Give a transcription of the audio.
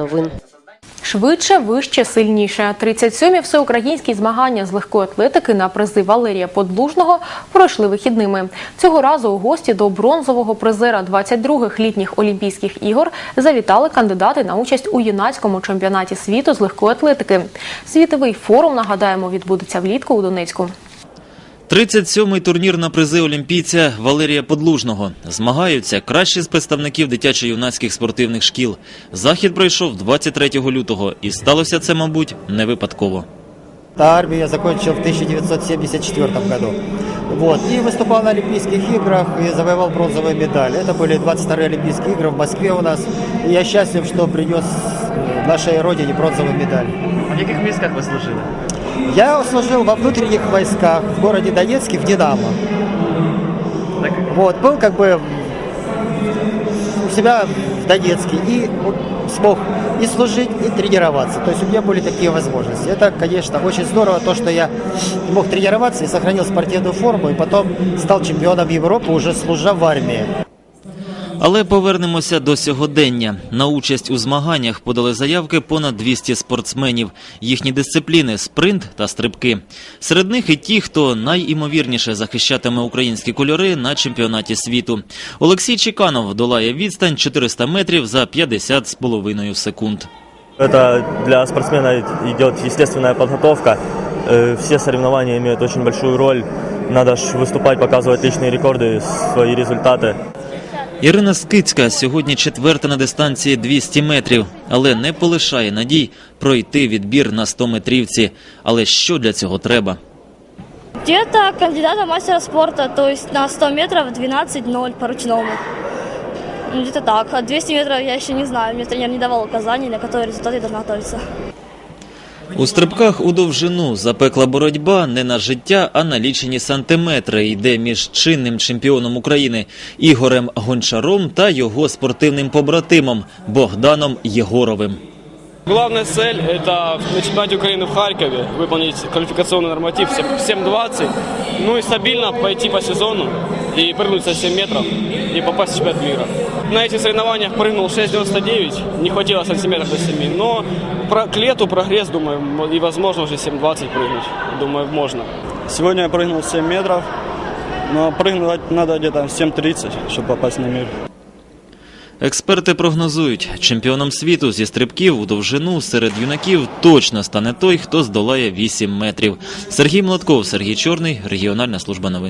новин. Швидше, вище, сильніше. 37-мі всеукраїнські змагання з легкої атлетики на призи Валерія Подлужного пройшли вихідними. Цього разу у гості до бронзового призера 22-х літніх Олімпійських ігор завітали кандидати на участь у юнацькому чемпіонаті світу з легкої атлетики. Світовий форум, нагадаємо, відбудеться влітку у Донецьку. 37-й турнір на призи олімпійця Валерія Подлужного. Змагаються кращі з представників дитячо-юнацьких спортивних шкіл. Захід пройшов 23 лютого, і сталося це, мабуть, не випадково. Та армию я закончил в 1974 году. Вот. И выступал на Олимпийских играх и завоевал бронзовую медаль. Это были 22 Олимпийские игры в Москве у нас. И я счастлив, что принес э, нашей родине бронзовую медаль. В яких міськах ви служили? Я служил во внутренних войсках в городе Донецке в «Динамо». Вот, был как бы у себя в Донецке и смог и служить, и тренироваться. То есть у меня были такие возможности. Это, конечно, очень здорово, то, что я мог тренироваться и сохранил спортивную форму, и потом стал чемпионом Европы, уже служа в армии. Але повернемося до сьогодення. На участь у змаганнях подали заявки понад 200 спортсменів. Їхні дисципліни спринт та стрибки. Серед них і ті, хто найімовірніше захищатиме українські кольори на чемпіонаті світу. Олексій Чеканов долає відстань 400 метрів за 50 з половиною секунд. Это для спортсмена идет естественная подготовка. Э, Все соревнования имеют очень большую роль. Надо ж выступать, показывать личные рекорды, свои результаты. Ірина Скицька сьогодні четверта на дистанції 200 метрів, але не полишає надій пройти відбір на 100 метрівці. Але що для цього треба? Где-то кандидата мастера спорта, то есть на 100 метров 12-0 по ручному. Ну, Где-то так. А 200 метров я еще не знаю. Мне тренер не давал указаний, на которые результаты должна готовиться. У стрибках у довжину запекла боротьба не на життя, а на лічені сантиметри йде між чинним чемпіоном України Ігорем Гончаром та його спортивним побратимом Богданом Єгоровим. Главная цель – это на чемпионате Украины в Харькове выполнить квалификационный норматив 7.20, ну и стабильно пойти по сезону и прыгнуть со 7 метров и попасть в чемпионат мира. На этих соревнованиях прыгнул 6.99, не хватило сантиметров до 7, но про- к лету прогресс, думаю, м- и возможно уже 7.20 прыгнуть, думаю, можно. Сегодня я прыгнул 7 метров, но прыгнуть надо где-то 7.30, чтобы попасть на мир. Експерти прогнозують, чемпіоном світу зі стрибків у довжину серед юнаків точно стане той, хто здолає 8 метрів. Сергій Млотков, Сергій Чорний, регіональна служба новин.